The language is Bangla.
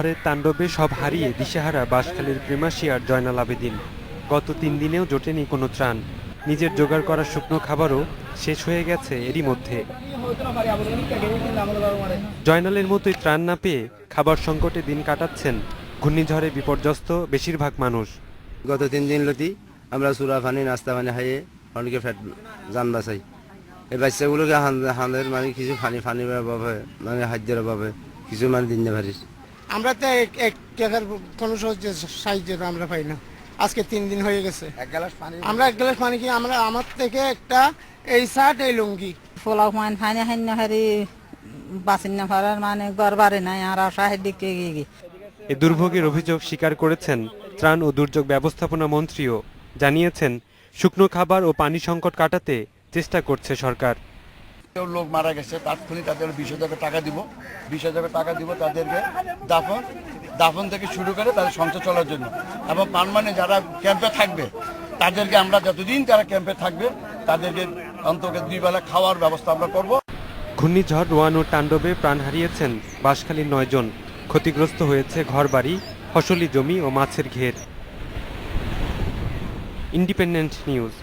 ঝড়ের তাণ্ডবে সব হারিয়ে দিশেহারা বাঁশখালীর প্রেমাশিয়ার জয়নাল আবেদিন। গত তিন দিনেও জোটেনি কোনো ত্রাণ। নিজের জোগাড় করা শুকনো খাবারও শেষ হয়ে গেছে এরই মধ্যে। জয়নালের মতোই ত্রাণ না পেয়ে খাবার সংকটে দিন কাটাচ্ছেন ঘূর্ণিঝড়ে বিপর্যস্ত বেশিরভাগ মানুষ। গত তিন দিন লতি আমরা চূড়া পানি, নাস্তা পানি খাইয়ে অনেকে ফ্যাট যান বাঁচাই। এই বাচ্চাগুলোকে হাঁদের মানে কিছু ফানি পানির অভাবে মানে খাদ্যের অভাবে কিছু মানে দিন পারিস আমরা তো এক এক টাকার কোনো সাহায্য সাহায্য আমরা পাই না। আজকে তিন দিন হয়ে গেছে। এক গ্লাস পানি আমরা এক গ্লাস পানি কি আমরা আমার থেকে একটা এই শার্ট এই লুঙ্গি। পোলাও মান ফাইনে হান্য হারি বাসিন না পারার মানে গড়বারে নাই আর সাহেব দিকে গিয়ে। এ দুর্ভোগের অভিযোগ স্বীকার করেছেন ত্রাণ ও দুর্যোগ ব্যবস্থাপনা মন্ত্রীও। জানিয়েছেন শুকনো খাবার ও পানি সংকট কাটাতে চেষ্টা করছে সরকার। কেউ লোক মারা গেছে, তাৎক্ষণিক তাদের বিশ হাজার টাকা দিব। বিশ হাজার টাকা দিব তাদেরকে দাফন দাফন থেকে শুরু করে তাদের সংসার চলার জন্য। এবং পারমানেন্ট যারা ক্যাম্পে থাকবে, তাদেরকে আমরা যতদিন তারা ক্যাম্পে থাকবে, তাদেরকে অন্তত দুই বেলা খাওয়ার ব্যবস্থা আমরা করব। ঘূর্ণিঝড় রোয়ানোর তাণ্ডবে প্রাণ হারিয়েছেন বাঁশখালীর নয়জন ক্ষতিগ্রস্ত হয়েছে ঘরবাড়ি, ফসলি জমি ও মাছের ঘের। Independent news.